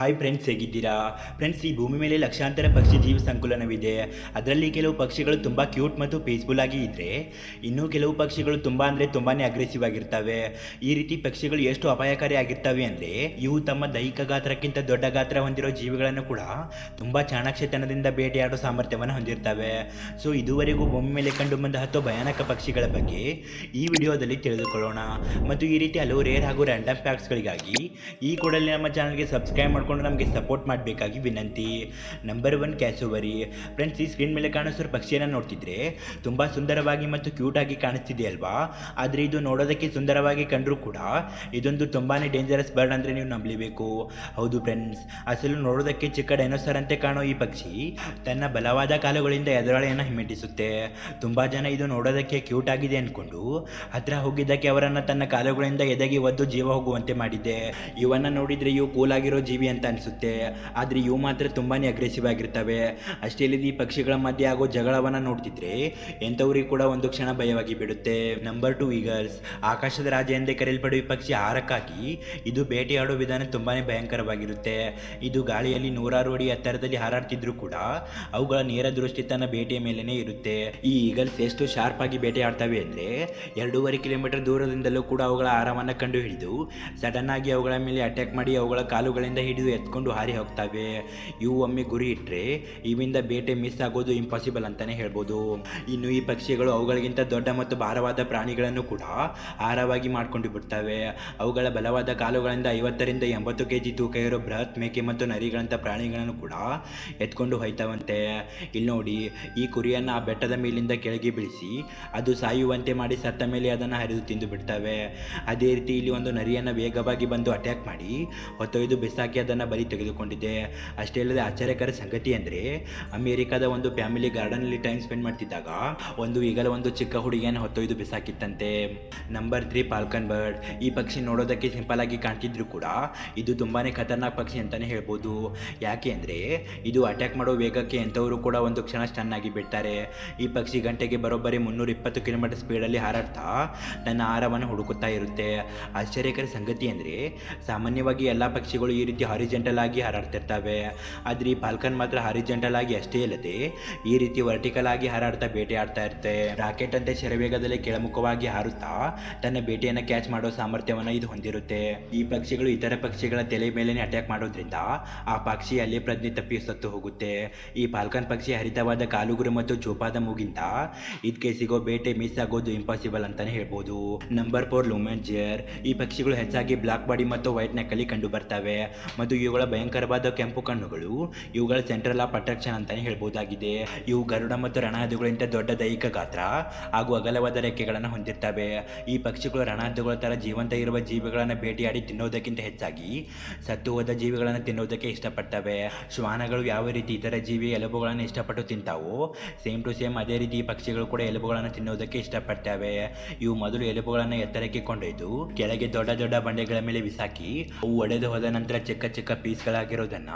Hi friends ಹೇಗಿದ್ದೀರಾ? Friends ಈ ಭೂಮಿ ಮೇಲೆ ಲಕ್ಷಾಂತರ ಪಕ್ಷಿ ಜೀವ ಸಂಕುಲನವಿದೆ. ಅದರಲ್ಲಿ ಕೆಲವು ಪಕ್ಷಿಗಳು ತುಂಬ ಕ್ಯೂಟ್ ಮತ್ತು ಪೀಸ್ಫುಲ್ ಆಗಿ ಇದ್ದರೆ ಇನ್ನೂ ಕೆಲವು ಪಕ್ಷಿಗಳು ತುಂಬ ಅಂದರೆ ತುಂಬಾ ಅಗ್ರೆಸಿವ್ ಆಗಿರ್ತವೆ. ಈ ರೀತಿ ಪಕ್ಷಿಗಳು ಎಷ್ಟು ಅಪಾಯಕಾರಿ ಆಗಿರ್ತವೆ ಅಂದರೆ, ಇವು ತಮ್ಮ ದೈಹಿಕ ಗಾತ್ರಕ್ಕಿಂತ ದೊಡ್ಡ ಗಾತ್ರ ಹೊಂದಿರೋ ಜೀವಿಗಳನ್ನು ಕೂಡ ತುಂಬ ಚಾಣಾಕ್ಷತನದಿಂದ ಬೇಟೆಯಾಡೋ ಸಾಮರ್ಥ್ಯವನ್ನು ಹೊಂದಿರ್ತವೆ. ಸೊ ಇದುವರೆಗೂ ಭೂಮಿ ಮೇಲೆ ಕಂಡು ಬಂದ ಹತ್ತು ಭಯಾನಕ ಪಕ್ಷಿಗಳ ಬಗ್ಗೆ ಈ ವಿಡಿಯೋದಲ್ಲಿ ತಿಳಿದುಕೊಳ್ಳೋಣ. ಮತ್ತು ಈ ರೀತಿ ಹಲವು ರೇರ್ ಹಾಗೂ ರ್ಯಾಂಡಮ್ ಫ್ಯಾಕ್ಟ್ಸ್ಗಳಿಗಾಗಿ ಈ ಕೂಡಲೇ ನಮ್ಮ ಚಾನಲ್ಗೆ ಸಬ್ಸ್ಕ್ರೈಬ್ ಮಾಡಿಕೊಂಡು ನಮಗೆ ಸಪೋರ್ಟ್ ಮಾಡಬೇಕಾಗಿ ವಿನಂತಿ. ನಂಬರ್ ಒನ್ ಕ್ಯಾಸೋವರಿ ಫ್ರೆಂಡ್ಸ್ ಈ ಸ್ಕ್ರೀನ್ ಮೇಲೆ ಕಾಣಿಸೋ ಪಕ್ಷಿಯನ್ನು ನೋಡ್ತಿದ್ರೆ ತುಂಬ ಸುಂದರವಾಗಿ ಮತ್ತು ಕ್ಯೂಟ್ ಆಗಿ ಕಾಣಿಸ್ತಿದೆ ಅಲ್ವಾ? ಆದರೆ ಇದು ನೋಡೋದಕ್ಕೆ ಸುಂದರವಾಗಿ ಕಂಡರೂ ಕೂಡ ಇದೊಂದು ತುಂಬಾ ಡೇಂಜರಸ್ ಬರ್ಡ್ ಅಂದರೆ ನೀವು ನಂಬಲೇಬೇಕು. ಹೌದು ಫ್ರೆಂಡ್ಸ್ ಅಸಲು ನೋಡೋದಕ್ಕೆ ಚಿಕ್ಕ ಡೈನೋಸರ್ ಅಂತೆ ಕಾಣೋ ಈ ಪಕ್ಷಿ ತನ್ನ ಬಲವಾದ ಕಾಲುಗಳಿಂದ ಎದುರಾಳಿಯನ್ನು ಹಿಮ್ಮೆಟ್ಟಿಸುತ್ತೆ. ತುಂಬ ಜನ ಇದು ನೋಡೋದಕ್ಕೆ ಕ್ಯೂಟ್ ಆಗಿದೆ ಅಂದ್ಕೊಂಡು ಹತ್ರ ಹೋಗಿದ್ದಕ್ಕೆ ಅವರನ್ನು ತನ್ನ ಕಾಲುಗಳಿಂದ ಎದಗಿ ಒದ್ದು ಜೀವ ಹೋಗುವಂತೆ ಮಾಡಿದೆ. ಇವನ್ನ ನೋಡಿದ್ರೆ ಇವು ಕೂಲ್ ಆಗಿರೋ ಜೀವಿ ಅಂತ ಅನಿಸುತ್ತೆ. ಆದರೆ ಇವು ಮಾತ್ರ ತುಂಬಾ ಅಗ್ರೆಸಿವ್ ಆಗಿರ್ತವೆ. ಅಷ್ಟೇ ಈ ಪಕ್ಷಿಗಳ ಮಧ್ಯೆ ಆಗೋ ಜಗಳವನ್ನು ನೋಡ್ತಿದ್ರೆ ಎಂಥವ್ರಿಗೆ ಕೂಡ ಒಂದು ಕ್ಷಣ ಭಯವಾಗಿ ಬಿಡುತ್ತೆ. ನಂಬರ್ ಟು ಈಗಲ್ಸ್ ಆಕಾಶದ ರಾಜ ಎಂದೇ ಕರೆಯಲ್ಪಡುವ ಈ ಪಕ್ಷಿ ಆಹಾರಕ್ಕಾಗಿ ಇದು ಬೇಟೆಯಾಡೋ ವಿಧಾನ ತುಂಬಾ ಭಯಂಕರವಾಗಿರುತ್ತೆ. ಇದು ಗಾಳಿಯಲ್ಲಿ ನೂರಾರು ಅಡಿ ಎತ್ತರದಲ್ಲಿ ಹಾರಾಡ್ತಿದ್ರು ಕೂಡ ಅವುಗಳ ನೇರ ದೃಷ್ಟಿ ತನ್ನ ಬೇಟೆಯ ಮೇಲೇನೆ ಇರುತ್ತೆ. ಈ ಈಗಲ್ಸ್ ಎಷ್ಟು ಶಾರ್ಪ್ ಆಗಿ ಬೇಟೆಯಾಡ್ತವೆ ಅಂದರೆ ಎರಡೂವರೆ ಕಿಲೋಮೀಟರ್ ದೂರದಿಂದಲೂ ಕೂಡ ಅವುಗಳ ಆಹಾರವನ್ನು ಕಂಡು ಹಿಡಿದು ಸಡನ್ ಆಗಿ ಅವುಗಳ ಮೇಲೆ ಅಟ್ಯಾಕ್ ಮಾಡಿ ಅವುಗಳ ಕಾಲುಗಳಿಂದ ಹಿಡಿದು ಎತ್ಕೊಂಡು ಹಾರಿ ಹೋಗ್ತವೆ. ಇವು ಒಮ್ಮೆ ಗುರಿ ಇಟ್ಟರೆ ಇವಿಂದ ಬೇಟೆ ಮಿಸ್ ಆಗೋದು ಇಂಪಾಸಿಬಲ್ ಅಂತಾನೆ ಹೇಳ್ಬೋದು. ಇನ್ನು ಈ ಪಕ್ಷಿಗಳು ಅವುಗಳಿಗಿಂತ ದೊಡ್ಡ ಮತ್ತು ಭಾರವಾದ ಪ್ರಾಣಿಗಳನ್ನು ಕೂಡ ಆಹಾರವಾಗಿ ಮಾಡ್ಕೊಂಡು ಬಿಡ್ತವೆ. ಅವುಗಳ ಬಲವಾದ ಕಾಲುಗಳಿಂದ ಐವತ್ತರಿಂದ ಎಂಬತ್ತು ಕೆ ಜಿ ತೂಕ ಇರೋ ಬೃಹತ್ ಮೇಕೆ ಮತ್ತು ನರಿಗಳಂಥ ಪ್ರಾಣಿಗಳನ್ನು ಕೂಡ ಎತ್ಕೊಂಡು ಹೋಯ್ತವಂತೆ. ಇಲ್ಲಿ ನೋಡಿ, ಈ ಕುರಿಯನ್ನು ಆ ಬೆಟ್ಟದ ಮೇಲಿಂದ ಕೆಳಗೆ ಬೀಳಿಸಿ ಅದು ಸಾಯುವಂತೆ ಮಾಡಿ ಸತ್ತ ಮೇಲೆ ಅದನ್ನು ಹರಿದು ತಿಂದು ಬಿಡ್ತವೆ. ಅದೇ ರೀತಿ ಇಲ್ಲಿ ಒಂದು ನರಿಯನ್ನು ವೇಗವಾಗಿ ಬಂದು ಅಟ್ಯಾಕ್ ಮಾಡಿ ಹೊತ್ತೊಯ್ದು ಬಿಸಾಕಿ ಅದನ್ನು ಬಲಿ ತೆಗೆದುಕೊಂಡಿದೆ ಅಷ್ಟೇ ಅಲ್ಲದೆ ಆಶ್ಚರ್ಯಕರ ಸಂಗತಿ ಅಂದರೆ, ಅಮೇರಿಕಾದ ಒಂದು ಫ್ಯಾಮಿಲಿ ಗಾರ್ಡನಲ್ಲಿ ಟೈಮ್ ಸ್ಪೆಂಡ್ ಮಾಡ್ತಿದ್ದಾಗ, ಒಂದು ಈಗಲ ಒಂದು ಚಿಕ್ಕ ಹುಡುಗಿಯನ್ನು ಹೊತ್ತೊಯ್ದು ಬಿಸಾಕಿತ್ತಂತೆ. Number three falcon bird. ಈ ಪಕ್ಷಿ ನೋಡೋದಕ್ಕೆ ಸಿಂಪಲ್ ಆಗಿ ಕಾಣ್ತಿದ್ರು ಕೂಡ. ಇದು ತುಂಬಾ ಖತರ್ನಾಕ್ ಪಕ್ಷಿ ಅಂತಲೇ ಹೇಳ್ಬೋದು. ಯಾಕೆ ಅಂದರೆ, ಇದು ಅಟ್ಯಾಕ್ ಮಾಡೋ ವೇಗಕ್ಕೆ ಎಂಥವರು ಕೂಡ ಒಂದು ಕ್ಷಣ ಸ್ಟನ್ ಆಗಿ ಬಿಡ್ತಾರೆ. ಈ ಪಕ್ಷಿ ಗಂಟೆಗೆ ಬರೋಬ್ಬರಿ ಮುನ್ನೂರ ಇಪ್ಪತ್ತು ಕಿಲೋಮೀಟರ್ ಸ್ಪೀಡಲ್ಲಿ ಹಾರಾಡ್ತಾ, ತನ್ನ ಆಹಾರವನ್ನು ಹುಡುಕುತ್ತಾ ಇರುತ್ತೆ. ಆಶ್ಚರ್ಯಕರ ಸಂಗತಿ ಅಂದರೆ, ಸಾಮಾನ್ಯವಾಗಿ ಎಲ್ಲ ಪಕ್ಷಿಗಳು ಈ ರೀತಿ ಹಾರಿಜೆಂಟಲ್ ಆಗಿ ಹಾರಾಡ್ತಿರ್ತವೆ. ಆದರೆ ಈ ಫಾಲ್ಕನ್ ಮಾತ್ರ ಹಾರಿಜೆಂಟಲ್ ಆಗಿ ಅಷ್ಟೇ ಅಲ್ಲದೆ ಈ ರೀತಿ ವರ್ಟಿಕಲ್ ಆಗಿ ಹಾರಾಡ್ತಾ ಬೇಟೆ ಆಡ್ತಾ ಇರುತ್ತೆ. ರಾಕೆಟ್ ಅಂತೆ ಶರವೇಗದಲ್ಲಿ ಕೆಳಮುಖವಾಗಿ ಹಾರುತ್ತಾ ತನ್ನ ಬೇಟೆಯನ್ನು ಕ್ಯಾಚ್ ಮಾಡೋ ಸಾಮರ್ಥ್ಯವನ್ನು ಇದು ಹೊಂದಿರುತ್ತೆ. ಈ ಪಕ್ಷಿಗಳು ಇತರ ಪಕ್ಷಿಗಳ ತಲೆ ಮೇಲೇನೆ ಅಟ್ಯಾಕ್ ಮಾಡೋದ್ರಿಂದ ಆ ಪಕ್ಷಿ ಅಲ್ಲಿ ಪ್ರಜ್ಞೆ ತಪ್ಪಿ ಸತ್ತು ಹೋಗುತ್ತೆ. ಈ ಫಾಲ್ಕನ್ ಪಕ್ಷಿ ಹರಿತವಾದ ಕಾಲುಗುರು ಮತ್ತು ಜೋಪಾದ ಮೂಗಿಂದ ಇದಕ್ಕೆ ಸಿಗೋ ಬೇಟೆ ಮಿಸ್ ಆಗೋದು ಇಂಪಾಸಿಬಲ್ ಅಂತಾನೆ ಹೇಳ್ಬೋದು. ನಂಬರ್ ಫೋರ್ ಲೂಮೆನ್ ಜಿಯರ್ ಈ ಪಕ್ಷಿಗಳು ಹೆಚ್ಚಾಗಿ ಬ್ಲಾಕ್ ಬಾಡಿ ಮತ್ತು ವೈಟ್ ನೆಕ್ಕಲ್ಲಿ ಕಂಡು ಬರ್ತವೆ. ಮತ್ತು ಇವುಗಳ ಭಯಂಕರವಾದ ಕೆಂಪು ಕಣ್ಣುಗಳು, ಇವುಗಳ ಸೆಂಟ್ರಲ್ ಆಫ್ ಅಟ್ರಾಕ್ಷನ್ ಅಂತಾನೆ ಹೇಳ್ಬೋದಾಗಿದೆ. ಇವು ಗರುಡ ಮತ್ತು ರಣಹದ್ದುಗಳಿಂದ ದೊಡ್ಡ ದೈಹಿಕ ಗಾತ್ರ ಹಾಗೂ ಅಗಲವಾದ ರೆಕ್ಕೆಗಳನ್ನು ಹೊಂದಿರ್ತವೆ. ಈ ಪಕ್ಷಿಗಳು ರಣಹದ್ದುಗಳ ತರ ಜೀವಂತ ಇರುವ ಜೀವಿಗಳನ್ನು ಭೇಟಿಯಾಡಿ ತಿನ್ನೋದಕ್ಕಿಂತ ಹೆಚ್ಚಾಗಿ ಸತ್ತು ಹೋದ ಜೀವಿಗಳನ್ನು ತಿನ್ನೋದಕ್ಕೆ ಇಷ್ಟಪಡ್ತವೆ. ಶ್ವಾನಗಳು ಯಾವ ರೀತಿ ಇತರ ಜೀವಿ ಎಲುಬುಗಳನ್ನು ಇಷ್ಟಪಟ್ಟು ತಿಂತಾವೋ, ಸೇಮ್ ಟು ಸೇಮ್ ಅದೇ ರೀತಿ ಪಕ್ಷಿಗಳು ಕೂಡ ಎಲುಬುಗಳನ್ನು ತಿನ್ನೋದಕ್ಕೆ ಇಷ್ಟಪಡ್ತವೆ. ಇವು ಮೊದಲು ಎಲುಬುಗಳನ್ನು ಎತ್ತರಕ್ಕೆ ಕೊಂಡೊಯ್ದು, ಕೆಳಗೆ ದೊಡ್ಡ ದೊಡ್ಡ ಬಂಡೆಗಳ ಮೇಲೆ ಬಿಸಾಕಿ, ಅವು ಒಡೆದು ಹೋದ ನಂತರ ಚಿಕ್ಕ ಚಿಕ್ಕ ಪೀಸ್ಗಳಾಗಿರೋದನ್ನ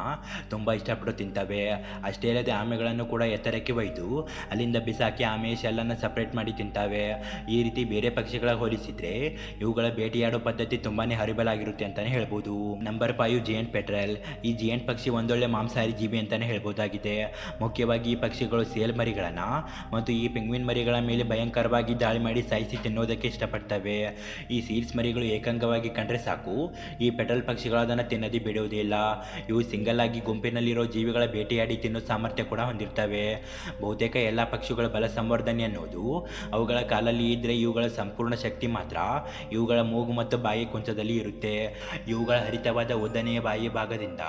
ತುಂಬ ಇಷ್ಟಪಟ್ಟು ತಿಂತವೆ. ಅಷ್ಟೇ ಅಲ್ಲದೆ ಆಮೆಗಳನ್ನು ಕೂಡ ಎತ್ತರಕ್ಕೆ ಒಯ್ದು ಅಲ್ಲಿಂದ ಬಿಸಾಕಿ ಆಮೆ ಶೆಲ್ಲನ್ನು ಸಪ್ರೇಟ್ ಮಾಡಿ ತಿಂತಾವೆ. ಈ ರೀತಿ ಬೇರೆ ಪಕ್ಷಿಗಳ ಹೋಲಿಸಿದರೆ ಇವುಗಳ ಬೇಟೆಯಾಡೋ ಪದ್ಧತಿ ತುಂಬಾನೇ ಹರಿಬಲ್ ಆಗಿರುತ್ತೆ ಅಂತಾನೆ ಹೇಳ್ಬೋದು. ನಂಬರ್ ಫೈವ್ ಜಿಯಂಟ್ ಪೆಟ್ರಲ್ ಈ ಜಿಯಂಟ್ ಪಕ್ಷಿ ಒಂದೊಳ್ಳೆ ಮಾಂಸಾಹಾರಿ ಜೀವಿ ಅಂತಾನೆ ಹೇಳ್ಬೋದಾಗಿದೆ. ಮುಖ್ಯವಾಗಿ ಈ ಪಕ್ಷಿಗಳು ಸೇಲ್ ಮರಿಗಳನ್ನ ಮತ್ತು ಈ ಪೆಂಗ್ವಿನ್ ಮರಿಗಳ ಮೇಲೆ ಭಯಂಕರವಾಗಿ ದಾಳಿ ಮಾಡಿ ಸಾಯಿಸಿ ತಿನ್ನೋದಕ್ಕೆ ಇಷ್ಟಪಡ್ತವೆ. ಈ ಸೀಲ್ಸ್ ಮರಿಗಳು ಏಕಾಂಗವಾಗಿ ಕಂಡ್ರೆ ಸಾಕು. ಈ ಪೆಟ್ರಲ್ ಪಕ್ಷಿಗಳು ಅದನ್ನು ತಿನ್ನದಿ ಬಿಡುವುದಿಲ್ಲ ಇವು ಸಿಂಗಲ್ ಆಗಿ ಗುಂಪಿನಲ್ಲಿರೋ ಜೀವಿಗಳ ಬೇಟೆಯಾಡಿ ತಿನ್ನೋ ಸಾಮರ್ಥ್ಯ ಕೂಡ ಹೊಂದಿರ್ತವೆ. ಬಹುತೇಕ ಎಲ್ಲ ಪಕ್ಷಿಗಳ ಬಲ ಸಂವರ್ಧನೆ ಅನ್ನೋದು ಅವುಗಳ ಕಾಲಲ್ಲಿ ಇದ್ದರೆ ಇವುಗಳ ಸಂಪೂರ್ಣ ಶಕ್ತಿ ಮಾತ್ರ. ಇವುಗಳ ಮೂಗು ಮತ್ತು ಬಾಯಿ ಕುಂಚದಲ್ಲಿ ಇರುತ್ತೆ. ಇವುಗಳ ಹರಿತವಾದ ಉದ್ದನೆಯ ಬಾಯಿ ಭಾಗದಿಂದ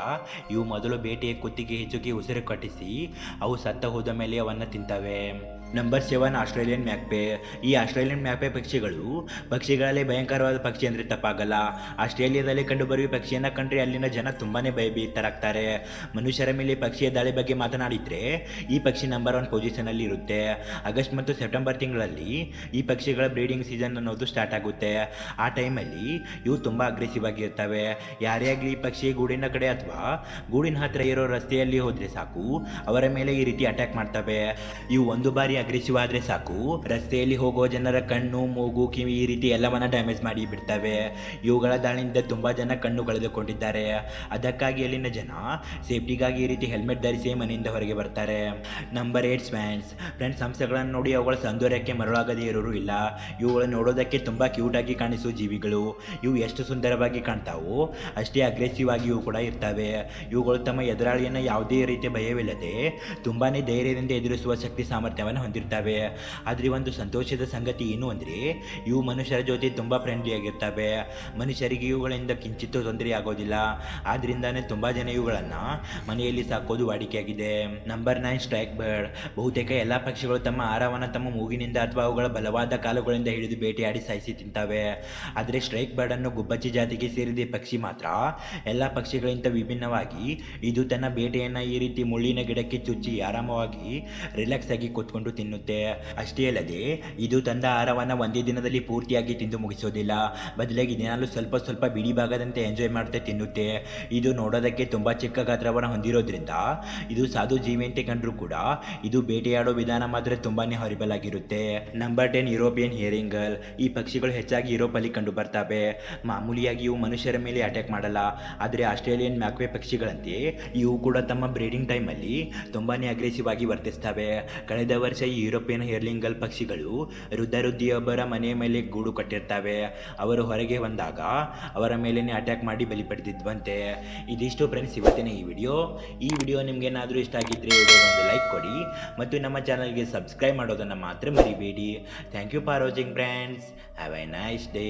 ಇವು ಮೊದಲು ಬೇಟೆಯ ಕುತ್ತಿಗೆ ಹೆಚ್ಚುಗೆ ಉಸಿರು ಕಟ್ಟಿಸಿ ಅವು ಸತ್ತ ಹೋದ ಮೇಲೆ ಅವನ್ನು ತಿಂತವೆ. ನಂಬರ್ ಸೆವೆನ್ ಆಸ್ಟ್ರೇಲಿಯನ್ ಮ್ಯಾಕ್ಪೆ ಈ ಆಸ್ಟ್ರೇಲಿಯನ್ ಮ್ಯಾಕ್ಪೆ ಪಕ್ಷಿಗಳು, ಪಕ್ಷಿಗಳಲ್ಲಿ ಭಯಂಕರವಾದ ಪಕ್ಷಿ ಅಂದರೆ ತಪ್ಪಾಗಲ್ಲ. ಆಸ್ಟ್ರೇಲಿಯಾದಲ್ಲಿ ಕಂಡುಬರುವ ಪಕ್ಷಿಯನ್ನು ಕಂಡ್ರೆ ಅಲ್ಲಿನ ಜನ ತುಂಬಾ ಭಯಭೀತರಾಗ್ತಾರೆ. ಮನುಷ್ಯರ ಮೇಲೆ ಪಕ್ಷಿಯ ದಾಳಿ ಬಗ್ಗೆ ಮಾತನಾಡಿದರೆ ಈ ಪಕ್ಷಿ ನಂಬರ್ ಒನ್ ಪೊಸಿಷನಲ್ಲಿ ಇರುತ್ತೆ. ಆಗಸ್ಟ್ ಮತ್ತು ಸೆಪ್ಟೆಂಬರ್ ತಿಂಗಳಲ್ಲಿ ಈ ಪಕ್ಷಿಗಳ ಬ್ರೀಡಿಂಗ್ ಸೀಸನ್ ಅನ್ನೋದು ಸ್ಟಾರ್ಟ್ ಆಗುತ್ತೆ. ಆ ಟೈಮಲ್ಲಿ ಇವು ತುಂಬ ಅಗ್ರೆಸಿವ್ ಆಗಿರ್ತವೆ ಯಾರೇ ಆಗಲಿ ಪಕ್ಷಿ ಗೂಡಿನ ಕಡೆ ಅಥವಾ ಗೂಡಿನ ಹತ್ತಿರ ಇರೋ ರಸ್ತೆಯಲ್ಲಿ ಹೋದರೆ ಸಾಕು, ಅವರ ಮೇಲೆ ಈ ರೀತಿ ಅಟ್ಯಾಕ್ ಮಾಡ್ತವೆ. ಇವು ಒಂದು ಬಾರಿ ಅಗ್ರೆಸಿವ್ ಆದ್ರೆ ಸಾಕು. ರಸ್ತೆಯಲ್ಲಿ ಹೋಗೋ ಜನರ ಕಣ್ಣು, ಮೂಗು, ಕಿವಿ ಈ ರೀತಿ ಎಲ್ಲವನ್ನ ಡ್ಯಾಮೇಜ್ ಮಾಡಿ ಬಿಡ್ತವೆ. ಇವುಗಳ ದಾಳಿಯಿಂದ ತುಂಬಾ ಜನ ಕಣ್ಣು ಕಳೆದುಕೊಂಡಿದ್ದಾರೆ. ಅದಕ್ಕಾಗಿ ಅಲ್ಲಿನ ಜನ ಸೇಫ್ಟಿಗಾಗಿ ಈ ರೀತಿ ಹೆಲ್ಮೆಟ್ ಧರಿಸಿ ಮನೆಯಿಂದ ಹೊರಗೆ ಬರ್ತಾರೆ. ನಂಬರ್ ಏಟ್ ಸ್ವ್ಯಾನ್ಸ್ ಫ್ರೆಂಡ್ಸ್ ಸಂಸ್ಥೆಗಳನ್ನು ನೋಡಿ ಅವುಗಳ ಸೌಂದರ್ಯಕ್ಕೆ ಮರಳಾಗದೇ ಇರೋರು ಇಲ್ಲ. ಇವುಗಳನ್ನು ನೋಡೋದಕ್ಕೆ ತುಂಬಾ ಕ್ಯೂಟ್ ಆಗಿ ಕಾಣಿಸುವ ಜೀವಿಗಳು. ಇವು ಎಷ್ಟು ಸುಂದರವಾಗಿ ಕಾಣ್ತಾವು, ಅಷ್ಟೇ ಅಗ್ರೆಸಿವ್ ಆಗಿಯೂ ಕೂಡ ಇರ್ತವೆ. ಇವುಗಳು ತಮ್ಮ ಎದುರಾಳಿಯನ್ನು ಯಾವುದೇ ರೀತಿಯ ಭಯವಿಲ್ಲದೆ ತುಂಬಾನೇ ಧೈರ್ಯದಿಂದ ಎದುರಿಸುವ ಶಕ್ತಿ ಸಾಮರ್ಥ್ಯವನ್ನು ಹೊಂದಿರ್ತವೆ. ಆದರೆ ಒಂದು ಸಂತೋಷದ ಸಂಗತಿ ಏನು ಅಂದರೆ, ಇವು ಮನುಷ್ಯರ ಜೊತೆ ತುಂಬ ಫ್ರೆಂಡ್ಲಿ ಆಗಿರ್ತವೆ. ಮನುಷ್ಯರಿಗೆ ಇವುಗಳಿಂದ ಕಿಂಚಿತ್ತೂ ತೊಂದರೆ ಆಗೋದಿಲ್ಲ. ಆದ್ದರಿಂದನೇ ತುಂಬ ಜನ ಇವುಗಳನ್ನು ಮನೆಯಲ್ಲಿ ಸಾಕೋದು ವಾಡಿಕೆಯಾಗಿದೆ. ನಂಬರ್ ನೈನ್ ಸ್ಟ್ರೈಕ್ ಬರ್ಡ್ ಬಹುತೇಕ ಎಲ್ಲ ಪಕ್ಷಿಗಳು ತಮ್ಮ ಆಹಾರವನ್ನು ತಮ್ಮ ಮೂಗಿನಿಂದ ಅಥವಾ ಅವುಗಳ ಬಲವಾದ ಕಾಲುಗಳಿಂದ ಹಿಡಿದು ಬೇಟೆಯಾಡಿ ಸಾಯಿಸಿ ತಿಂತವೆ. ಆದರೆ ಸ್ಟ್ರೈಕ್ ಬರ್ಡ್ ಅನ್ನು ಗುಬ್ಬಚ್ಚಿ ಜಾತಿಗೆ ಸೇರಿದ ಪಕ್ಷಿ ಮಾತ್ರ. ಎಲ್ಲ ಪಕ್ಷಿಗಳಿಂದ ವಿಭಿನ್ನವಾಗಿ ಇದು ತನ್ನ ಬೇಟೆಯನ್ನು ಈ ರೀತಿ ಮುಳ್ಳಿನ ಗಿಡಕ್ಕೆ ಚುಚ್ಚಿ ಆರಾಮವಾಗಿ ರಿಲ್ಯಾಕ್ಸ್ ಆಗಿ ಕೂತ್ಕೊಂಡು ತಿನ್ನುತ್ತೆ. ಅಷ್ಟೇ ಅಲ್ಲದೆ, ಇದು ತಂದ ಆಹಾರವನ್ನು ಒಂದೇ ದಿನದಲ್ಲಿ ಪೂರ್ತಿಯಾಗಿ ತಿಂದು ಮುಗಿಸೋದಿಲ್ಲ. ಬದಲಾಗಿ ದಿನಾಲು ಸ್ವಲ್ಪ ಸ್ವಲ್ಪ ಬಿಡಿ ಭಾಗದಂತೆ ಎಂಜಾಯ್ ಮಾಡುತ್ತೆ ತಿನ್ನುತ್ತೆ. ಇದು ನೋಡೋದಕ್ಕೆ ತುಂಬ ಚಿಕ್ಕ ಗಾತ್ರವನ್ನು ಹೊಂದಿರೋದ್ರಿಂದ, ಇದು ಸಾಧು ಜೀವಂತೆ ಕಂಡರೂ ಕೂಡ ಇದು ಬೇಟೆಯಾಡೋ ವಿಧಾನ ಮಾತ್ರ ತುಂಬಾನೇ ಹಾರಿಬಲ್ ಆಗಿರುತ್ತೆ. ನಂಬರ್ ಟೆನ್ ಯುರೋಪಿಯನ್ ಹಿಯರಿಂಗಲ್ ಈ ಪಕ್ಷಿಗಳು ಹೆಚ್ಚಾಗಿ ಯುರೋಪಲ್ಲಿ ಕಂಡು ಬರ್ತವೆ. ಮಾಮೂಲಿಯಾಗಿ ಇವು ಮನುಷ್ಯರ ಮೇಲೆ ಅಟ್ಯಾಕ್ ಮಾಡಲ್ಲ. ಆದರೆ ಆಸ್ಟ್ರೇಲಿಯನ್ ಮ್ಯಾಕ್ವೆ ಪಕ್ಷಿಗಳಂತೆ, ಇವು ಕೂಡ ತಮ್ಮ ಬ್ರೀಡಿಂಗ್ ಟೈಮಲ್ಲಿ ತುಂಬಾನೇ ಅಗ್ರೆಸಿವ್ ಆಗಿ ವರ್ತಿಸ್ತವೆ. ಕಳೆದ ವರ್ಷ ಈ ಯುರೋಪಿಯನ್ ಹೇರ್ಲಿಂಗಲ್ ಪಕ್ಷಿಗಳು ವೃದ್ಧವೃದ್ಧಿಯೊಬ್ಬರ ಮನೆಯ ಮೇಲೆ ಗೂಡು ಕಟ್ಟಿರ್ತವೆ. ಅವರು ಹೊರಗೆ ಬಂದಾಗ ಅವರ ಮೇಲೇನೆ ಅಟ್ಯಾಕ್ ಮಾಡಿ ಬಲಿ ಪಡೆದಿದ್ವಂತೆ. ಇದಿಷ್ಟು ಫ್ರೆಂಡ್ಸ್ ಇವತ್ತಿನ ಈ ವಿಡಿಯೋ ಈ ವಿಡಿಯೋ ನಿಮ್ಗೇನಾದರೂ ಇಷ್ಟ ಆಗಿದ್ರೆ ಒಂದು ಲೈಕ್ ಕೊಡಿ ಮತ್ತು ನಮ್ಮ ಚಾನಲ್ಗೆ ಸಬ್ಸ್ಕ್ರೈಬ್ ಮಾಡೋದನ್ನು ಮಾತ್ರ ಮರಿಬೇಡಿ. Thank you for watching friends have a nice day